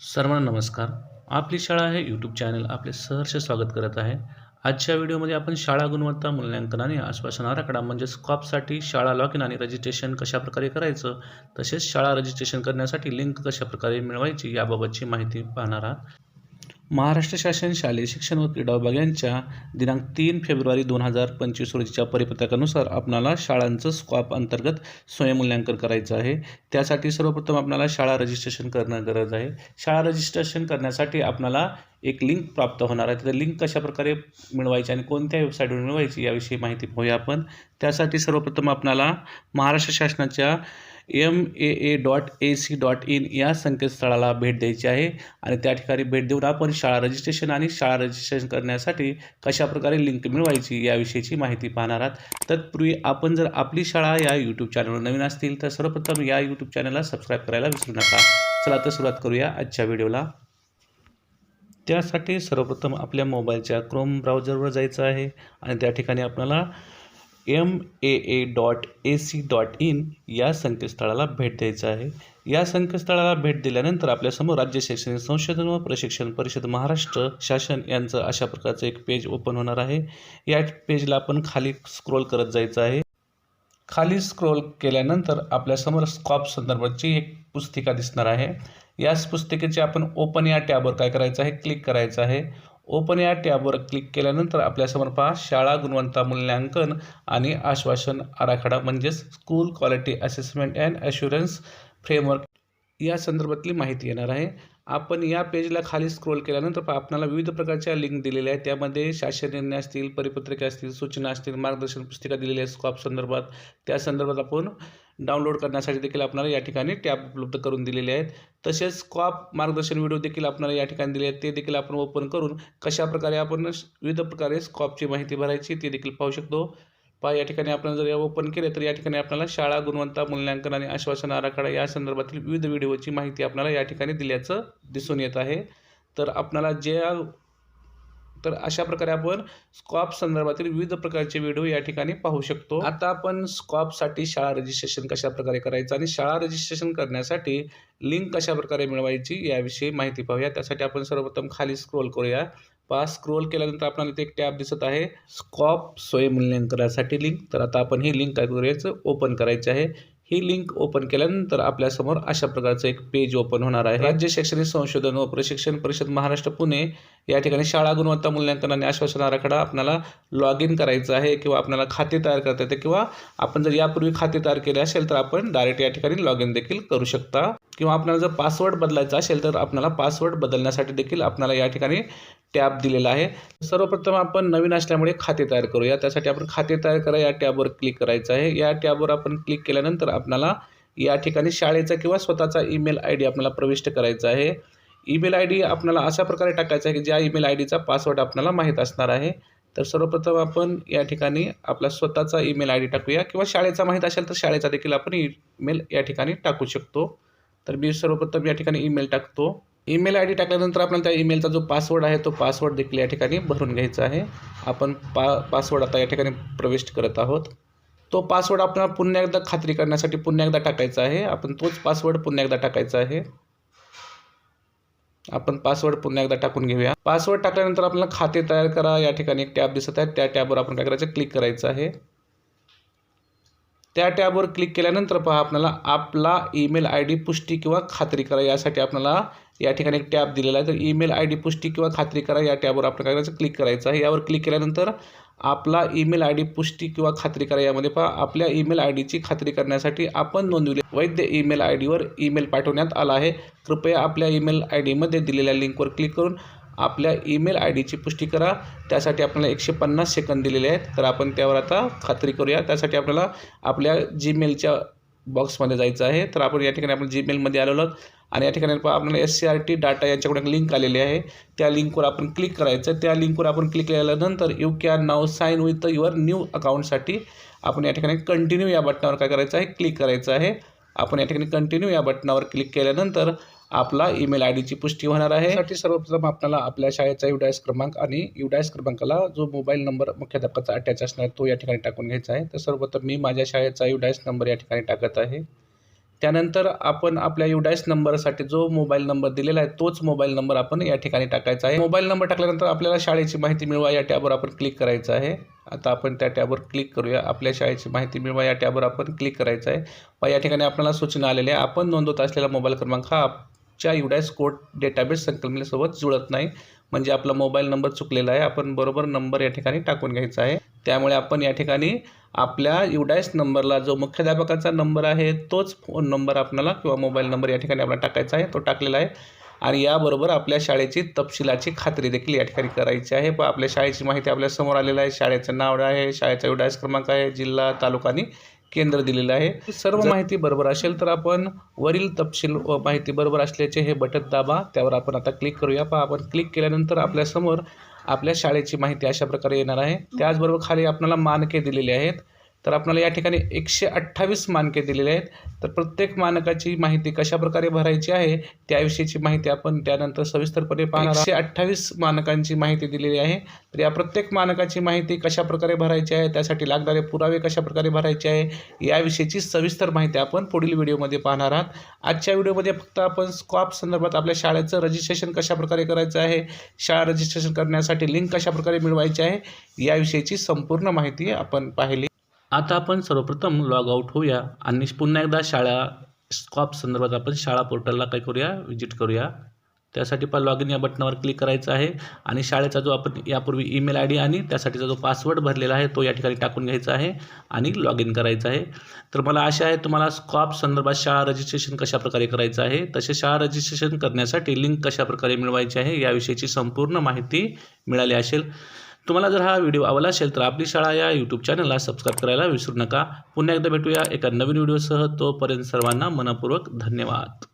सर्वांना नमस्कार. आपली शाळा हे यूट्यूब चॅनल आपले सहर्ष स्वागत करत आहे. आजच्या व्हिडिओमध्ये आपण शाळा गुणवत्ता मूल्यांकन आणि आश्वासन आराखडा म्हणजे स्कॉपसाठी शाळा लॉग इन आणि रजिस्ट्रेशन कशाप्रकारे करायचं तसेच शाळा रजिस्ट्रेशन करण्यासाठी लिंक कशाप्रकारे मिळवायची याबाबतची माहिती पाहणार आहात. महाराष्ट्र शासन शालेय शिक्षण व क्रीडा विभाग यांच्या दिनांक तीन फेब्रुवारी दोन हजार पंचवीस रोजीच्या परिपत्रकानुसार आपणाला शाळांचं स्कॉप अंतर्गत स्वयंमूल्यांकन करायचं आहे. त्यासाठी सर्वप्रथम आपल्याला शाळा रजिस्ट्रेशन करणं गरज आहे. शाळा रजिस्ट्रेशन करण्यासाठी आपल्याला एक लिंक प्राप्त होणार आहे. तर लिंक कशाप्रकारे मिळवायची आणि कोणत्या वेबसाईटवर मिळवायची याविषयी माहिती पाहूया आपण. त्यासाठी सर्वप्रथम आपणाला महाराष्ट्र शासनाच्या M A A dot A C dot in या संकेतस्थळाला भेट द्यायची आहे. आणि त्या ठिकाणी भेट देऊन आपण शाळा रजिस्ट्रेशन आणि शाळा रजिस्ट्रेशन करण्यासाठी कशाप्रकारे लिंक मिळवायची याविषयीची माहिती पाहणार आहात. तत्पूर्वी आपण जर आपली शाळा या यूट्यूब चॅनलवर नवीन असतील तर सर्वप्रथम या यूट्यूब चॅनलला सबस्क्राईब करायला विसरू नका. चला तर सुरुवात करूया आजच्या व्हिडिओला. त्यासाठी सर्वप्रथम आपल्या मोबाईलच्या क्रोम ब्राउझरवर जायचं आहे. आणि त्या ठिकाणी आपल्याला M A A dot A C dot in या संकेतस्थळाला भेट द्यायचं आहे. या संकेतस्थळाला भेट दिल्यानंतर आपल्यासमोर राज्य शैक्षणिक संशोधन व प्रशिक्षण परिषद महाराष्ट्र शासन यांचं अशा प्रकारचं एक पेज ओपन होणार आहे. या पेजला आपण खाली स्क्रोल करत जायचं आहे. खाली स्क्रोल केल्यानंतर आपल्यासमोर स्कॉप संदर्भाची एक पुस्तिका दिसणार आहे. याच पुस्तिकेचे आपण ओपन या टॅबवर काय करायचं आहे? क्लिक करायचं आहे. ओपन या टॅबवर क्लिक केल्यानंतर आपल्यासमोर पहा शाळा गुणवत्ता मूल्यांकन आणि आश्वासन आराखडा म्हणजेच school quality assessment and assurance framework या संदर्भातली माहिती येणार आहे. आपण या पेजला खाली स्क्रोल केल्यानंतर पहा आपल्याला विविध प्रकारच्या लिंक दिलेल्या आहेत. त्यामध्ये शासन निर्णय असतील परिपत्रके असतील सूचना असतील मार्गदर्शन पुस्तिका दिलेल्या आहेत. स्कॉप संदर्भात त्या संदर्भात आपण डाउनलोड करण्यासाठी देखील आपल्याला या ठिकाणी टॅब उपलब्ध करून दिलेले आहेत. तसेच स्कॉप मार्गदर्शन व्हिडिओ देखील आपल्याला या ठिकाणी दिले आहेत. ते देखील आपण ओपन करून कशाप्रकारे आपण विविध प्रकारे स्कॉपची माहिती भरायची ते देखील पाहू शकतो. पहा या ठिकाणी आपण जर ओपन केले तर या ठिकाणी आपल्याला शाळा गुणवत्ता मूल्यांकन आणि आश्वासन आराखडा या संदर्भातील विविध व्हिडिओची माहिती आपल्याला या ठिकाणी दिल्याचं दिसून येत आहे. तर आपल्याला ज्या तर अशा प्रकारे आपण स्कॉप संदर्भातील विविध प्रकारचे व्हिडिओ या ठिकाणी पाहू शकतो. आता आपण स्कॉपसाठी शाळा रजिस्ट्रेशन कशा प्रकारे करायचं आणि शाळा रजिस्ट्रेशन करण्यासाठी लिंक कशा प्रकारे मिळवायची याविषयी माहिती पाहूया. त्यासाठी आपण सर्वप्रथम खाली स्क्रोल करूया. पास स्क्रोल केल्यानंतर आपल्याला इथे एक टॅब दिसत आहे. स्कॉप स्वयंमूल्यांकनासाठी लिंक तर आता आपण ही लिंक काय करायचं ओपन करायची आहे. ही लिंक ओपन केल्यानंतर आपल्यासमोर अशा प्रकारचं एक पेज ओपन होणार आहे. राज्य शैक्षणिक संशोधन व प्रशिक्षण परिषद महाराष्ट्र पुणे. या ठिकाणी शाळा गुणवत्ता मूल्यांकन आणि आश्वासन आराखडा आपल्याला लॉग इन करायचं आहे किंवा आपल्याला खाते तयार करता येते किंवा आपण जर यापूर्वी खाते तयार केले असेल तर आपण डायरेक्ट या ठिकाणी लॉग इन देखील करू शकता. किंवा आपल्याला जर पासवर्ड बदलायचा असेल तर आपल्याला पासवर्ड बदलण्यासाठी देखील आपल्याला या ठिकाणी टॅब दिलेला आहे. सर्वप्रथम आपण नवीन असल्यामुळे खाते तयार करूया. त्यासाठी आपण खाते तयार करा या टॅबवर क्लिक करायचं आहे. या टॅबवर आपण क्लिक केल्यानंतर आपल्याला या ठिकाणी शाळेचा किंवा स्वतःचा ईमेल आय डी आपल्याला प्रविष्ट करायचा आहे. ईमेल आय डी आपल्याला अशा प्रकारे टाकायचा आहे की ज्या ईमेल आय डीचा पासवर्ड आपल्याला माहीत असणार आहे. तर सर्वप्रथम आपण या ठिकाणी आपला स्वतःचा ईमेल आय डी टाकूया किंवा शाळेचा माहीत असेल तर शाळेचा देखील आपण ईमेल या ठिकाणी टाकू शकतो. तर मी सर्वप्रथम या ठिकाणी ईमेल टाकतो. ईमेल आय डी टाकल्यानंतर आपल्याला त्या ईमेलचा जो पासवर्ड आहे तो पासवर्ड देखील या ठिकाणी भरून घ्यायचा आहे. आपण पा पासवर्ड आता या ठिकाणी प्रविष्ट करत आहोत. तो पासवर्ड आपल्याला पुन्हा एकदा खात्री करण्यासाठी पुन्हा एकदा टाकायचा आहे. आपण तोच पासवर्ड पुन्हा एकदा टाकायचा आहे. आपण पासवर्ड पुन्हा एकदा टाकून घेऊया. पासवर्ड टाकल्यानंतर आपल्याला खाते तयार करा. या ठिकाणी एक टॅब दिसत आहे. त्या टॅबवर आपण काय करायचं? क्लिक करायचं आहे. त्या टॅबवर क्लिक केल्यानंतर पहा आपल्याला आपला ईमेल आय डी पुष्टी किंवा खात्री करा. यासाठी आपल्याला या ठिकाणी एक टॅब दिलेला आहे. तर ईमेल आय डी पुष्टी किंवा खात्री करा. या टॅबवर आपण काय करायचं? क्लिक करायचं आहे. यावर क्लिक केल्यानंतर आपला ईमेल आय डी पुष्टी किंवा खात्री करा. यामध्ये पहा आपल्या ईमेल आय डीची खात्री करण्यासाठी आपण नोंदविले वैध ईमेल आय डीवर ईमेल पाठवण्यात आला आहे. कृपया आपल्या ईमेल आय डीमध्ये दिलेल्या लिंकवर क्लिक करून आपल्या ईमेल आय डीची पुष्टी करा. त्यासाठी आपल्याला एकशे पन्नास सेकंद दिलेले आहेत. तर आपण त्यावर आता खात्री करूया. त्यासाठी आपल्याला आपल्या जीमेलच्या बॉक्समध्ये जायचं आहे. तर आपण या ठिकाणी आपण जीमेलमध्ये आलेलो आहोत. आणि या ठिकाणी आपल्याला S C R T data यांच्याकडून लिंक आलेली आहे. त्या लिंकवर आपण क्लिक करायचं. त्या लिंकवर आपण क्लिक केल्यानंतर you can now sign with your new अकाउंटसाठी आपण या ठिकाणी कंटिन्यू या बटनावर काय करायचं आहे? क्लिक करायचं आहे. आपण या ठिकाणी कंटिन्यू या बटनावर क्लिक केल्यानंतर आपला ईमेल आय डीची पुष्टी होणार आहे. त्यासाठी सर्वप्रथम आपल्याला आपल्या शाळेचा युडायस क्रमांक आणि युडायस क्रमांकाला जो मोबाईल नंबर मुख्याध्यापकाचा अटॅच असणार तो या ठिकाणी टाकून घ्यायचा आहे. तर सर्वप्रथम मी माझ्या शाळेचा युडायस नंबर या ठिकाणी टाकत आहे. त्यानंतर आपण आपल्या युडायस नंबरसाठी जो मोबाईल नंबर दिलेला आहे तोच मोबाईल नंबर आपण या ठिकाणी टाकायचा आहे. मोबाईल नंबर टाकल्यानंतर आपल्याला शाळेची माहिती मिळवा या टॅबवर आपण क्लिक करायचं आहे. आता आपण त्या टॅबवर क्लिक करूया. आपल्या शाळेची माहिती मिळवा या टॅबवर आपण क्लिक करायचं आहे. व या ठिकाणी आपल्याला सूचना आलेल्या आहे. आपण नोंदवत असलेला मोबाईल क्रमांक हा च्या युडायस कोड डेटाबेस संकल्पनेसोबत जुळत नाही. म्हणजे आपला मोबाईल नंबर चुकलेला आहे. आपण बरोबर नंबर या ठिकाणी टाकून घ्यायचा आहे. त्यामुळे आपण या ठिकाणी आपल्या युडायस नंबरला जो मुख्याध्यापकाचा नंबर आहे तोच फोन नंबर आपल्याला किंवा मोबाईल नंबर या ठिकाणी आपल्याला टाकायचा आहे. तो टाकलेला आहे. आणि याबरोबर आपल्या शाळेची तपशिलाची खात्री देखील या ठिकाणी करायची आहे. प आपल्या शाळेची माहिती आपल्यासमोर आलेली आलेलं आहे. शाळेचं नाव आहे. शाळेचा युडायस क्रमांक आहे. जिल्हा तालुका आणि केंद्र दिलेलं आहे. सर्व माहिती बरोबर असेल तर आपण वरील तपशील व माहिती बरोबर असल्याचे हे बटन दाबा. त्यावर आपण आता क्लिक करूया. पहा आपण क्लिक केल्यानंतर आपल्यासमोर आपल्या शाळेची माहिती अशा प्रकारे येणार आहे. त्याचबरोबर खाली आपल्याला मानके दिलेले आहेत. तर आपल्याला या ठिकाणी एकशे अठ्ठावीस मानके दिलेले आहेत. तर प्रत्येक मानकाची माहिती कशा प्रकारे भरायची आहे त्याविषयीची माहिती आपण त्यानंतर सविस्तरपणे पाहणार एकशे अठ्ठावीस मानकांची माहिती दिलेली आहे. तर या प्रत्येक मानकाची माहिती कशाप्रकारे भरायची आहे त्यासाठी लागणारे पुरावे कशाप्रकारे भरायचे आहे याविषयीची सविस्तर माहिती आपण पुढील व्हिडिओमध्ये पाहणार आहात. आजच्या व्हिडिओमध्ये फक्त आपण स्कॉप संदर्भात आपल्या शाळेचं रजिस्ट्रेशन कशाप्रकारे करायचं आहे शाळा रजिस्ट्रेशन करण्यासाठी लिंक कशाप्रकारे मिळवायची आहे याविषयीची संपूर्ण माहिती आपण पाहिली. आता आपण सर्वप्रथम लॉग आऊट होऊया आणि पुन्हा एकदा शाळा स्कॉप संदर्भात आपण शाळा पोर्टलला काय करूया? विजिट करूया. त्यासाठी पण लॉग इन या बटनावर क्लिक करायचं आहे आणि शाळेचा जो आपण यापूर्वी ईमेल आय डी आणि त्यासाठीचा जो पासवर्ड भरलेला आहे तो या ठिकाणी टाकून घ्यायचा आहे आणि लॉग इन करायचं आहे. तर मला आशा आहे तुम्हाला स्कॉप संदर्भात शाळा रजिस्ट्रेशन कशाप्रकारे करायचं आहे? तसे शाळा रजिस्ट्रेशन करण्यासाठी लिंक कशाप्रकारे मिळवायची आहे याविषयीची संपूर्ण माहिती मिळाली असेल. तुम्हाला जर हा व्हिडिओ आवडला असेल तर आपली शाळा या यूट्यूब चॅनलला सबस्क्राईब करायला विसरू नका. पुन्हा एकदा भेटूया एका नवीन व्हिडिओसह. तोपर्यंत सर्वांना मनपूर्वक धन्यवाद.